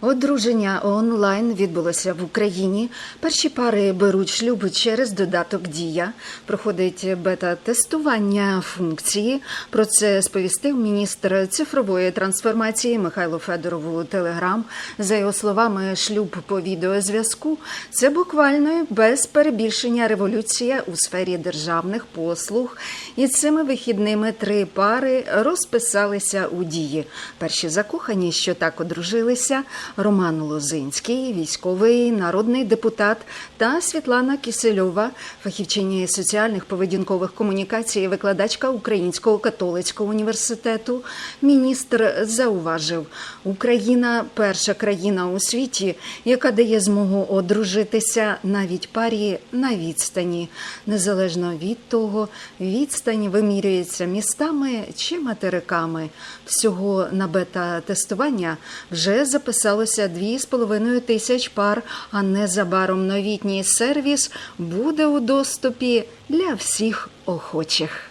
Одруження онлайн відбулося в Україні. Перші пари беруть шлюб через додаток Дія. Проходить бета-тестування функції. Про це сповістив міністр цифрової трансформації Михайло Федоров у Телеграм. За його словами, шлюб по відеозв'язку це буквально без перебільшення революція у сфері державних послуг. І цими вихідними три пари розписалися у дії. Перші закохані, що так одружилися. Роман Лозинський, військовий народний депутат та Світлана Кисельова, фахівчиня соціальних поведінкових комунікацій, викладачка Українського католицького університету. Міністр зауважив, Україна перша країна у світі, яка дає змогу одружитися навіть парі на відстані, незалежно від того, відстань вимірюється містами чи материками. Всього на бета-тестування вже записалося 2,5 тисяч пар, а незабаром новітній сервіс буде у доступі для всіх охочих.